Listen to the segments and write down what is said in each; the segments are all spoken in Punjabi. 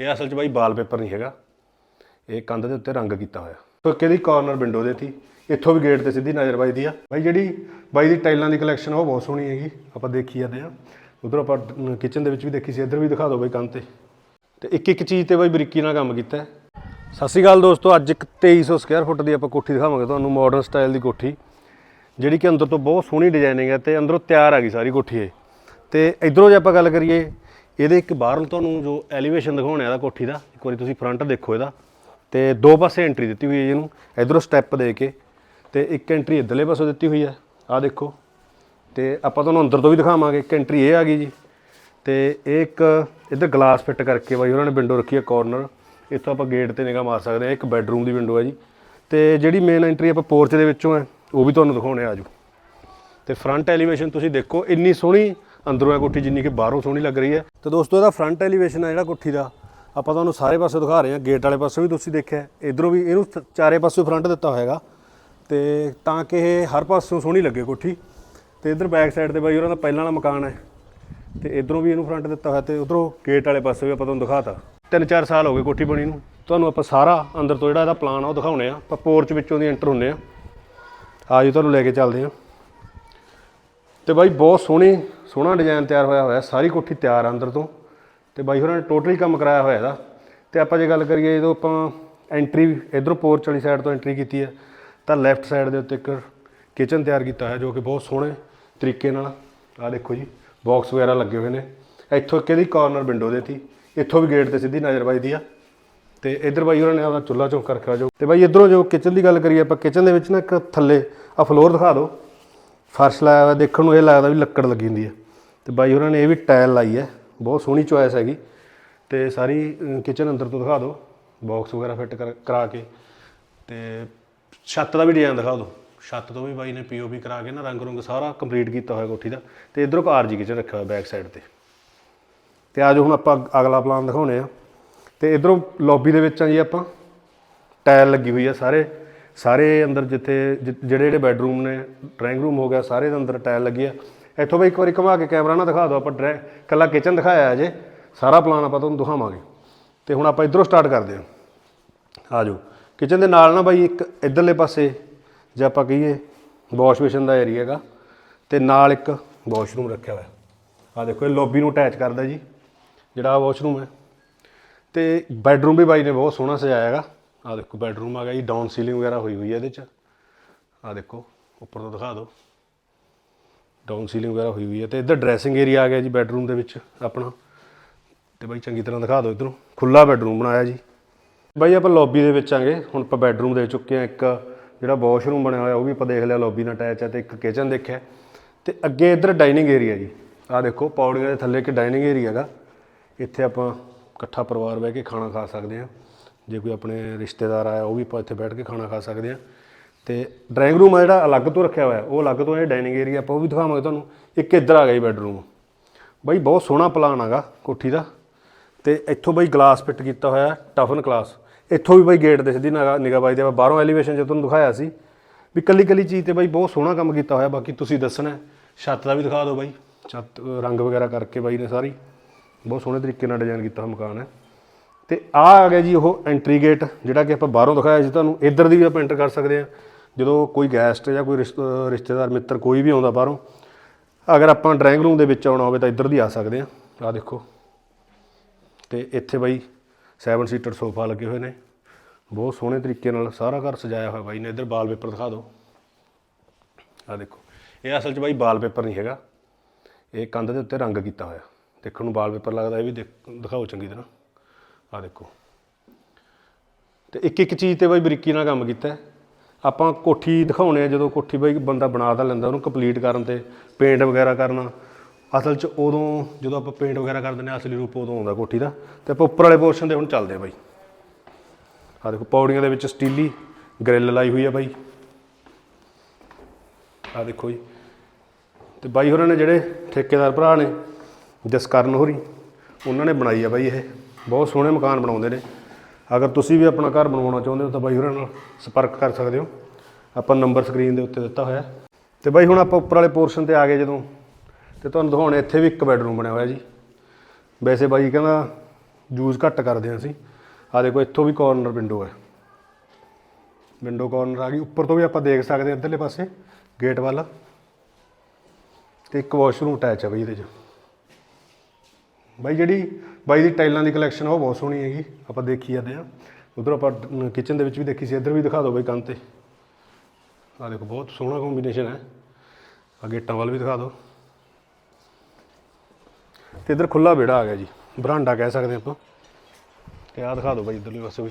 ਇਹ ਅਸਲ 'ਚ ਬਾਈ ਵਾਲਪੇਪਰ ਨਹੀਂ ਹੈਗਾ। ਇਹ ਕੰਧ ਦੇ ਉੱਤੇ ਰੰਗ ਕੀਤਾ ਹੋਇਆ। ਸੋ ਕਿਹਦੀ ਕਾਰਨਰ ਵਿੰਡੋ ਦੇ ਤੀ ਇੱਥੋਂ ਵੀ ਗੇਟ ਤੇ ਸਿੱਧੀ ਨਜ਼ਰ ਵੱਜਦੀ ਆ। ਬਾਈ ਜਿਹੜੀ ਬਾਈ ਦੀ ਟਾਈਲਾਂ ਦੀ ਕਲੈਕਸ਼ਨ ਉਹ ਬਹੁਤ ਸੋਹਣੀ ਹੈਗੀ। ਆਪਾਂ ਦੇਖੀ ਜਾਂਦੇ ਆ। ਉਧਰ ਆਪਾਂ ਕਿਚਨ ਦੇ ਵਿੱਚ ਵੀ ਦੇਖੀ ਸੀ। ਇੱਧਰ ਵੀ ਦਿਖਾ ਦਿਓ ਬਾਈ ਕੰਧ ਤੇ। ਤੇ ਇੱਕ ਇੱਕ ਚੀਜ਼ ਤੇ ਬਾਈ ਬਰੀਕੀ ਨਾਲ ਕੰਮ ਕੀਤਾ ਸਤਿ ਸ਼੍ਰੀ ਅਕਾਲ ਦੋਸਤੋ, ਅੱਜ ਇੱਕ 2300 ਸਕੁਅਰ ਫੁੱਟ ਦੀ ਆਪਾਂ ਕੋਠੀ ਦਿਖਾਵਾਂਗੇ ਤੁਹਾਨੂੰ ਮਾਡਰਨ ਸਟਾਈਲ ਦੀ ਕੋਠੀ। ਜਿਹੜੀ ਕਿ ਅੰਦਰ ਤੋਂ ਬਹੁਤ ਸੋਹਣੀ ਡਿਜ਼ਾਈਨਿੰਗ ਹੈ ਤੇ ਅੰਦਰੋਂ ਤਿਆਰ ਆ ਗਈ ਸਾਰੀ ਕੋਠੀ ਇਹ। ਤੇ ਇਧਰੋਂ ਜੇ ਆਪਾਂ ਗੱਲ ਕਰੀਏ ਇਹਦੇ ਇੱਕ ਬਾਹਰੋਂ ਤੁਹਾਨੂੰ ਜੋ ਐਲੀਵੇਸ਼ਨ ਦਿਖਾਉਣਾ ਇਹਦਾ ਕੋਠੀ ਦਾ, ਇੱਕ ਵਾਰੀ ਤੁਸੀਂ ਫਰੰਟ ਦੇਖੋ ਇਹਦਾ। ਤੇ ਦੋ ਪਾਸੇ ਐਂਟਰੀ ਦਿੱਤੀ ਹੋਈ ਹੈ ਇਹਨੂੰ, ਇਧਰੋਂ ਸਟੈਪ ਦੇ ਕੇ, ਤੇ ਇੱਕ ਐਂਟਰੀ ਇਧਰਲੇ ਪਾਸੋਂ ਦਿੱਤੀ ਹੋਈ ਹੈ, ਆਹ ਦੇਖੋ। ਤੇ ਆਪਾਂ ਤੁਹਾਨੂੰ ਅੰਦਰ ਤੋਂ ਵੀ ਦਿਖਾਵਾਂਗੇ, ਇੱਕ ਐਂਟਰੀ ਇਹ ਆ ਗਈ ਜੀ। ਤੇ ਇਹ ਇੱਕ ਇੱਧਰ ਗਲਾਸ ਫਿੱਟ ਕਰਕੇ ਬਾਈ, ਉਹਨਾਂ ਨੇ ਵਿੰਡੋ ਰੱਖੀ ਹੈ ਕਾਰਨਰ ਇੱਥੋਂ ਆਪਾਂ ਗੇਟ ਤੇ ਨਿਗਾਹ ਮਾਰ ਸਕਦੇ ਹਾਂ, ਇੱਕ ਬੈੱਡਰੂਮ ਦੀ ਵਿੰਡੋ ਹੈ ਜੀ। ਤੇ ਜਿਹੜੀ ਮੇਨ ਐਂਟਰੀ ਆਪਾਂ ਪੋਰਚ ਦੇ ਵਿੱਚੋਂ ਹੈ, ਉਹ ਵੀ ਤੁਹਾਨੂੰ ਦਿਖਾਉਣੇ ਆਜੂ। ਤੇ ਫਰੰਟ ਐਲੀਵੇਸ਼ਨ ਤੁਸੀਂ ਦੇਖੋ, ਇੰਨੀ ਸੋਹਣੀ, ਅੰਦਰੋਂ ਹੈ ਕੋਠੀ ਜਿੰਨੀ ਕਿ ਬਾਹਰੋਂ ਸੋਹਣੀ ਲੱਗ ਰਹੀ ਹੈ। ਤੇ ਦੋਸਤੋ, ਇਹਦਾ ਫਰੰਟ ਐਲੀਵੇਸ਼ਨ ਹੈ ਜਿਹੜਾ ਕੋਠੀ ਦਾ। ਆਪਾਂ ਤੁਹਾਨੂੰ ਸਾਰੇ ਪਾਸੇ ਦਿਖਾ ਰਹੇ ਹਾਂ। ਗੇਟ ਵਾਲੇ ਪਾਸੇ ਵੀ ਤੁਸੀਂ ਦੇਖਿਆ ਇਧਰੋਂ ਵੀ ਇਹਨੂੰ ਚਾਰੇ ਪਾਸੇ ਫਰੰਟ ਦਿੱਤਾ ਹੋਇਆਗਾ। ਤੇ ਤਾਂ ਕਿ ਇਹ ਹਰ ਪਾਸੋਂ ਸੋਹਣੀ ਲੱਗੇ ਕੋਠੀ। ਤੇ ਇਧਰ ਬੈਕ ਸਾਈਡ ਤੇ ਬਾਈ, ਉਹਨਾਂ ਦਾ ਪਹਿਲਾਂ ਵਾਲਾ ਮਕਾਨ ਹੈ। ਤੇ ਇਧਰੋਂ ਵੀ ਇਹਨੂੰ ਫਰੰਟ ਦਿੱਤਾ ਹੋਇਆ ਤੇ ਉਧਰੋਂ ਗੇਟ ਵਾਲੇ ਪਾਸੇ ਵੀ ਆਪਾਂ ਤੁਹਾਨੂੰ ਦਿਖਾਤਾ। ਤਿੰਨ ਚਾਰ ਸਾਲ ਹੋ ਗਏ ਕੋਠੀ ਬਣੀ ਨੂੰ। ਤੁਹਾਨੂੰ ਆਪਾਂ ਸਾਰਾ ਅੰਦਰ ਤੋਂ ਜਿਹੜਾ ਇਹਦਾ ਪਲਾਨ ਆ, ਉਹ ਦਿਖਾਉਣੇ ਆ। ਆਪਾਂ ਪੋਰਚ ਵਿੱਚੋਂ ਦੀ ਐਂਟਰ ਹੁੰਨੇ ਆ। ਆਜੋ ਤੁਹਾਨੂੰ ਲੈ ਕੇ ਚੱਲਦੇ ਆ। ਤੇ ਬਾਈ ਬਹੁਤ ਸੋਹਣੀ, ਸੋਹਣਾ ਡਿਜ਼ਾਈਨ ਤਿਆਰ ਹੋਇਆ ਹੋਇਆ, ਸਾਰੀ ਕੋਠੀ ਤਿਆਰ ਆ ਅੰਦਰ ਤੋਂ। ਤੇ ਬਾਈ ਹੋਰਾਂ ਨੇ ਟੋਟਲੀ ਕੰਮ ਕਰਾਇਆ ਹੋਇਆ ਇਹਦਾ। ਤੇ ਆਪਾਂ ਜੇ ਗੱਲ ਕਰੀਏ ਜਦੋਂ ਆਪਾਂ ਐਂਟਰੀ ਇਧਰੋਂ ਪੋਰਚ ਵਾਲੀ ਸਾਈਡ ਤੋਂ ਐਂਟਰੀ ਕੀਤੀ ਹੈ, ਤਾਂ ਲੈਫਟ ਸਾਈਡ ਦੇ ਉੱਤੇ ਇੱਕ ਕਿਚਨ ਤਿਆਰ ਕੀਤਾ ਹੋਇਆ ਜੋ ਕਿ ਬਹੁਤ ਸੋਹਣੇ ਤਰੀਕੇ ਨਾਲ, ਆਹ ਦੇਖੋ ਜੀ ਬਾਕਸ ਵਗੈਰਾ ਲੱਗੇ ਹੋਏ ਨੇ। ਇੱਥੋਂ ਇੱਕ ਇਹਦੀ ਕਾਰਨਰ ਵਿੰਡੋ ਦੇ ਤੀ ਇੱਥੋਂ ਵੀ ਗੇਟ ਤੇ ਸਿੱਧੀ ਨਜ਼ਰ ਵੱਜਦੀ ਆ। ਤੇ ਇਧਰ ਬਾਈ ਉਹਨਾਂ ਨੇ ਆਪਣਾ ਚੁੱਲ੍ਹਾ ਚੌਂਕ ਰੱਖਿਆ ਜੋ ਤੇ ਬਾਈ ਇਧਰੋਂ ਜੋ ਕਿਚਨ ਦੀ ਗੱਲ ਕਰੀਏ ਆਪਾਂ ਕਿਚਨ ਦੇ ਵਿੱਚ ਨਾ ਇੱਕ ਥੱਲੇ ਆ ਫਲੋਰ ਦਿਖਾ ਦਿਓ। ਫਰਸ਼ ਲਾਇਆ ਹੋਇਆ, ਦੇਖਣ ਨੂੰ ਇਹ ਲੱਗਦਾ ਵੀ ਲੱਕੜ ਲੱਗੀ ਹੁੰਦੀ ਹੈ। ਤੇ ਬਾਈ ਹੋਰਾਂ ਨੇ ਇਹ ਵੀ ਟਾਇਲ ਲਾਈ ਹੈ, ਬਹੁਤ ਸੋਹਣੀ ਚੋਇਸ ਹੈਗੀ। ਤੇ ਸਾਰੀ ਕਿਚਨ ਅੰਦਰ ਤੋਂ ਦਿਖਾ ਦਿਓ ਬਾਕਸ ਵਗੈਰਾ ਫਿੱਟ ਕਰਾ ਕੇ। ਤੇ ਛੱਤ ਦਾ ਵੀ ਡਿਜ਼ਾਈਨ ਦਿਖਾ ਦਿਓ। ਛੱਤ ਤੋਂ ਵੀ ਬਾਈ ਨੇ ਪੀਓਪੀ ਕਰਾ ਕੇ ਨਾ ਰੰਗ ਰੁੰਗ ਸਾਰਾ ਕੰਪਲੀਟ ਕੀਤਾ ਹੋਇਆ ਕੋਠੀ ਦਾ। ਤੇ ਇਧਰੋਂ ਆਰਜੀ ਕਿਚਨ ਰੱਖਿਆ ਹੋਇਆ ਬੈਕ ਸਾਈਡ ਤੇ। ਤੇ ਆਜੋ ਹੁਣ ਆਪਾਂ ਅਗਲਾ ਪਲਾਨ ਦਿਖਾਉਣੇ ਆ। ਤੇ ਇਧਰੋਂ ਲੌਬੀ ਦੇ ਵਿੱਚ ਆ ਜੀ ਆਪਾਂ। ਟਾਇਲ ਲੱਗੀ ਹੋਈ ਆ ਸਾਰੇ। ਸਾਰੇ ਅੰਦਰ ਜਿੱਥੇ ਜਿ- ਜਿਹੜੇ ਜਿਹੜੇ ਬੈੱਡਰੂਮ ਨੇ, ਡਰਾਇੰਗ ਰੂਮ ਹੋ ਗਿਆ, ਸਾਰੇ ਦੇ ਅੰਦਰ ਟਾਇਲ ਲੱਗੀ ਆ। ਇੱਥੋਂ ਬਈ ਇੱਕ ਵਾਰੀ ਘੁਮਾ ਕੇ ਕੈਮਰਾ ਨਾ ਦਿਖਾ ਦਿਓ, ਆਪਾਂ ਡਰਾ ਕੱਲਾ ਕਿਚਨ ਦਿਖਾਇਆ ਅਜੇ। ਸਾਰਾ ਪਲਾਨ ਆਪਾਂ ਤੁਹਾਨੂੰ ਦਿਖਾਵਾਂਗੇ। ਤੇ ਹੁਣ ਆਪਾਂ ਇਧਰੋਂ ਸਟਾਰਟ ਕਰਦੇ ਹਾਂ। ਆ ਜਾਓ। ਕਿਚਨ ਦੇ ਨਾਲ ਨਾ ਬਾਈ ਇੱਕ ਇਧਰਲੇ ਪਾਸੇ, ਜੇ ਆਪਾਂ ਕਹੀਏ ਵਾਸ਼ ਬੇਸ਼ਨ ਦਾ ਏਰੀਆ ਹੈਗਾ। ਤੇ ਨਾਲ ਇੱਕ ਵਾਸ਼ਰੂਮ ਰੱਖਿਆ ਹੋਇਆ। ਆ ਦੇਖੋ, ਇਹ ਲੌਬੀ ਨੂੰ ਅਟੈਚ ਕਰਦਾ ਜੀ, ਜਿਹੜਾ ਵਾਸ਼ਰੂਮ ਹੈ। ਤੇ ਬੈੱਡਰੂਮ ਵੀ ਬਾਈ ਨੇ ਬਹੁਤ ਸੋਹਣਾ ਸਜਾਇਆ ਹੈਗਾ। ਆ ਦੇਖੋ ਬੈਡਰੂਮ ਆ ਗਿਆ ਜੀ ਡਾਊਨ ਸੀਲਿੰਗ ਵਗੈਰਾ ਹੋਈ ਹੋਈ ਹੈ ਇਹਦੇ ਚ। ਆ ਦੇਖੋ, ਉੱਪਰ ਤੋਂ ਦਿਖਾ ਦਿਓ। ਡਾਊਨ ਸੀਲਿੰਗ ਵਗੈਰਾ ਹੋਈ ਹੋਈ ਹੈ ਤੇ ਇੱਧਰ ਡਰੈਸਿੰਗ ਏਰੀਆ ਆ ਗਿਆ ਜੀ ਬੈਡਰੂਮ ਦੇ ਵਿੱਚ ਆਪਣਾ। ਤੇ ਬਾਈ ਚੰਗੀ ਤਰ੍ਹਾਂ ਦਿਖਾ ਦਿਓ ਇਧਰੋਂ। ਖੁੱਲਾ ਬੈਡਰੂਮ ਬਣਾਇਆ ਜੀ। ਬਾਈ ਆਪਾਂ ਲੌਬੀ ਦੇ ਵਿੱਚ ਆਂਗੇ। ਹੁਣ ਆਪਾਂ ਬੈਡਰੂਮ ਦੇ ਚੁੱਕੇ ਆ ਇੱਕ, ਜਿਹੜਾ ਵਾਸ਼ਰੂਮ ਬਣਿਆ ਹੋਇਆ, ਉਹ ਵੀ ਆਪਾਂ ਦੇਖ ਲਿਆ ਲੌਬੀ ਨਾਲ ਅਟੈਚ ਹੈ ਤੇ ਇੱਕ ਕਿਚਨ ਦੇਖਿਆ। ਤੇ ਅੱਗੇ ਇੱਧਰ ਡਾਈਨਿੰਗ ਏਰੀਆ ਜੀ। ਆਹ ਦੇਖੋ, ਪੌੜੀਆਂ ਦੇ ਥੱਲੇ ਇੱਕ ਡਾਈਨਿੰਗ ਏਰੀਆ ਹੈਗਾ ਇੱਥੇ ਆਪਾਂ ਇਕੱਠਾ ਪਰਿਵਾਰ ਬਹਿ ਕੇ ਖਾਣਾ ਖਾ ਸਕਦੇ ਹਾਂ ਜੇ ਕੋਈ ਆਪਣੇ ਰਿਸ਼ਤੇਦਾਰ ਆਇਆ, ਉਹ ਵੀ ਆਪਾਂ ਇੱਥੇ ਬੈਠ ਕੇ ਖਾਣਾ ਖਾ ਸਕਦੇ ਹਾਂ। ਤੇ ਡਰਾਇੰਗ ਰੂਮ ਆ ਜਿਹੜਾ ਅਲੱਗ ਤੋਂ ਰੱਖਿਆ ਹੋਇਆ। ਉਹ ਅਲੱਗ ਤੋਂ ਇਹ ਡਾਈਨਿੰਗ ਏਰੀਆ ਆਪਾਂ ਉਹ ਵੀ ਦਿਖਾਵਾਂਗੇ ਤੁਹਾਨੂੰ। ਇੱਕ ਇੱਧਰ ਆ ਗਿਆ ਜੀ ਬੈੱਡਰੂਮ ਬਾਈ, ਬਹੁਤ ਸੋਹਣਾ ਪਲਾਨ ਹੈਗਾ ਕੋਠੀ ਦਾ। ਤੇ ਇੱਥੋਂ ਬਾਈ ਗਲਾਸ ਫਿੱਟ ਕੀਤਾ ਹੋਇਆ ਟਫਨ ਗਲਾਸ ਇੱਥੋਂ ਵੀ ਬਾਈ ਗੇਟ ਦੇ ਸਿੱਧੀ ਨਿਗਾਹ ਨਿਗਾਹ ਬਾਈ ਦੇ। ਆਪਾਂ ਬਾਹਰੋਂ ਐਲੀਵੇਸ਼ਨ ਜੇ ਤੁਹਾਨੂੰ ਦਿਖਾਇਆ ਸੀ, ਵੀ ਕੱਲੀ ਕੱਲੀ ਚੀਜ਼ ਤੇ ਬਾਈ ਬਹੁਤ ਸੋਹਣਾ ਕੰਮ ਕੀਤਾ ਹੋਇਆ। ਬਾਕੀ ਤੁਸੀਂ ਦੱਸਣਾ ਛੱਤ ਦਾ ਵੀ ਦਿਖਾ ਦਿਓ ਬਾਈ। ਛੱਤ, ਰੰਗ ਵਗੈਰਾ ਕਰਕੇ ਬਾਈ ਨੇ ਸਾਰੀ। ਬਹੁਤ ਸੋਹਣੇ ਤਰੀਕੇ ਨਾਲ ਡਿਜ਼ਾਈਨ ਕੀਤਾ ਹੋਇਆ ਮਕਾਨ ਹੈ। ਤੇ ਆ ਆ ਗਿਆ ਜੀ ਉਹ ਐਂਟਰੀ ਗੇਟ ਜਿਹੜਾ ਕਿ ਆਪਾਂ ਬਾਹਰੋਂ ਦਿਖਾਇਆ ਸੀ ਤੁਹਾਨੂੰ। ਇੱਧਰ ਦੀ ਵੀ ਆਪਾਂ ਐਂਟਰ ਕਰ ਸਕਦੇ ਹਾਂ। ਜਦੋਂ ਕੋਈ ਗੈਸਟ ਜਾਂ ਕੋਈ ਰਿਸ਼ਤ- ਰਿਸ਼ਤੇਦਾਰ, ਮਿੱਤਰ ਕੋਈ ਵੀ ਆਉਂਦਾ ਬਾਹਰੋਂ, ਅਗਰ ਆਪਾਂ ਡਰਾਇੰਗ ਰੂਮ ਦੇ ਵਿੱਚ ਆਉਣਾ ਹੋਵੇ ਤਾਂ ਇੱਧਰ ਦੀ ਆ ਸਕਦੇ ਹਾਂ। ਆ ਦੇਖੋ। ਤੇ ਇੱਥੇ ਬਾਈ 7 ਸੀਟਰ ਸੋਫਾ ਲੱਗੇ ਹੋਏ ਨੇ। ਬਹੁਤ ਸੋਹਣੇ ਤਰੀਕੇ ਨਾਲ ਸਾਰਾ ਘਰ ਸਜਾਇਆ ਹੋਇਆ ਬਾਈ ਨੇ। ਇੱਧਰ ਵਾਲਪੇਪਰ ਦਿਖਾ ਦਿਓ। ਆ ਦੇਖੋ। ਇਹ ਅਸਲ 'ਚ ਬਾਈ ਵਾਲਪੇਪਰ ਨਹੀਂ ਹੈਗਾ। ਇਹ ਕੰਧ ਦੇ ਉੱਤੇ ਰੰਗ ਕੀਤਾ ਹੋਇਆ। ਦੇਖਣ ਨੂੰ ਵਾਲਪੇਪਰ ਲੱਗਦਾ, ਇਹ ਵੀ ਦੇਖ- ਦਿਖਾਓ ਚੰਗੀ ਤਰ੍ਹਾਂ। ਆ ਦੇਖੋ। ਤੇ ਇੱਕ ਇੱਕ ਚੀਜ਼ ਤੇ ਬਾਈ ਬਰੀਕੀ ਨਾਲ ਕੰਮ ਕੀਤਾ ਆਪਾਂ ਕੋਠੀ ਦਿਖਾਉਣੇ ਆ, ਜਦੋਂ ਕੋਠੀ ਬਾਈ ਬੰਦਾ ਬਣਾ ਤਾਂ ਲੈਂਦਾ, ਉਹਨੂੰ ਕੰਪਲੀਟ ਕਰਨ ਤੇ ਪੇਂਟ ਵਗੈਰਾ ਕਰਨਾ। ਅਸਲ 'ਚ ਉਦੋਂ ਜਦੋਂ ਆਪਾਂ ਪੇਂਟ ਵਗੈਰਾ ਕਰ ਦਿੰਦੇ ਹਾਂ, ਅਸਲੀ ਰੂਪ ਉਦੋਂ ਆਉਂਦਾ ਕੋਠੀ ਦਾ। ਤੇ ਆਪਾਂ ਉੱਪਰ ਵਾਲੇ ਪੋਰਸ਼ਨ ਦੇ ਹੁਣ ਚੱਲਦੇ ਆ ਬਾਈ। ਆ ਦੇਖੋ, ਪੌੜੀਆਂ ਦੇ ਵਿੱਚ ਸਟੀਲੀ ਗ੍ਰਿਲ ਲਾਈ ਹੋਈ ਆ ਬਾਈ। ਆ ਦੇਖੋ ਜੀ। ਤੇ ਬਾਈ ਹੋਰਾਂ ਨੇ ਜਿਹੜੇ ਠੇਕੇਦਾਰ ਭਰਾ ਨੇ, ਜਸਕਰਨ ਹੋਰੀ, ਉਹਨਾਂ ਨੇ ਬਣਾਈ ਆ ਬਾਈ ਇਹ। ਬਹੁਤ ਸੋਹਣੇ ਮਕਾਨ ਬਣਾਉਂਦੇ ਨੇ। ਅਗਰ ਤੁਸੀਂ ਵੀ ਆਪਣਾ ਘਰ ਬਣਵਾਉਣਾ ਚਾਹੁੰਦੇ ਹੋ ਤਾਂ ਬਾਈ ਹੋਰਾਂ ਨਾਲ ਸੰਪਰਕ ਕਰ ਸਕਦੇ ਹੋ। ਆਪਾਂ ਨੰਬਰ ਸਕਰੀਨ ਦੇ ਉੱਤੇ ਦਿੱਤਾ ਹੋਇਆ। ਹੈ। ਤੇ ਬਾਈ ਹੁਣ ਆਪਾਂ ਉੱਪਰ ਵਾਲੇ ਪੋਰਸ਼ਨ ਤੇ ਆ ਗਏ ਜਦੋਂ। ਤੇ ਤੁਹਾਨੂੰ ਦਿਖਾਉਣੇ, ਇੱਥੇ ਵੀ ਇੱਕ ਬੈਡਰੂਮ ਬਣਿਆ ਹੋਇਆ ਜੀ। ਵੈਸੇ ਬਾਈ ਕਹਿੰਦਾ ਯੂਜ਼ ਘੱਟ ਕਰਦੇ ਹਾਂ ਅਸੀਂ। ਆ ਦੇਖੋ, ਇੱਥੋਂ ਵੀ ਕਾਰਨਰ ਵਿੰਡੋ ਹੈ। ਵਿੰਡੋ ਕਾਰਨਰ ਆ ਗਈ। ਉੱਪਰ ਤੋਂ ਵੀ ਆਪਾਂ ਦੇਖ ਸਕਦੇ ਹਾਂ ਇੱਧਰਲੇ ਪਾਸੇ ਗੇਟ ਵੱਲ। ਤੇ ਇੱਕ ਵਾਸ਼ਰੂਮ ਅਟੈਚ ਹੈ ਬਈ ਇਹਦੇ 'ਚ। ਬਾਈ ਜਿਹੜੀ ਬਾਈ ਦੀ ਟਾਈਲਾਂ ਦੀ ਕਲੈਕਸ਼ਨ ਉਹ ਬਹੁਤ ਸੋਹਣੀ ਹੈਗੀ, ਆਪਾਂ ਦੇਖੀ ਜਾਂਦੇ ਆ ਉਧਰ ਆਪਾਂ ਕਿਚਨ ਦੇ ਵਿੱਚ ਵੀ ਦੇਖੀ ਸੀ, ਇੱਧਰ ਵੀ ਦਿਖਾ ਦਿਓ ਬਾਈ ਕੰਨ ਤੇ। ਆ ਦੇਖੋ, ਬਹੁਤ ਸੋਹਣਾ ਕੰਬੀਨੇਸ਼ਨ ਹੈ। ਆ ਗੇਟਾਂ ਵੱਲ ਵੀ ਦਿਖਾ ਦਿਓ। ਤੇ ਇੱਧਰ ਖੁੱਲਾ ਵਿਹੜਾ ਆ ਗਿਆ ਜੀ, ਬਰਾਂਡਾ ਕਹਿ ਸਕਦੇ ਆਪਾਂ। ਤੇ ਆਹ ਦਿਖਾ ਦਿਓ ਬਾਈ ਇੱਧਰਲੇ ਪਾਸੇ ਵੀ।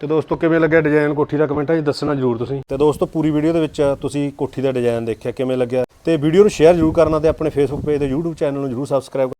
ਤੇ ਦੋਸਤੋ, ਕਿਵੇਂ ਲੱਗਿਆ ਡਿਜ਼ਾਈਨ ਕੋਠੀ ਦਾ ਕਮੈਂਟਾਂ 'ਚ ਦੱਸਣਾ ਜਰੂਰ ਤੁਸੀਂ। ਤੇ ਦੋਸਤੋ, ਪੂਰੀ ਵੀਡੀਓ ਦੇ ਵਿੱਚ ਤੁਸੀਂ ਕੋਠੀ ਦਾ ਡਿਜ਼ਾਈਨ ਦੇਖਿਆ ਕਿਵੇਂ ਲੱਗਿਆ। ਤੇ ਵੀਡੀਓ ਨੂੰ ਸ਼ੇਅਰ ਜਰੂਰ ਕਰਨਾ ਤੇ ਆਪਣੇ ਫੇਸਬੁੱਕ ਪੇਜ ਤੇ YouTube ਚੈਨਲ ਨੂੰ ਜਰੂਰ ਸਬਸਕ੍ਰਾਈਬ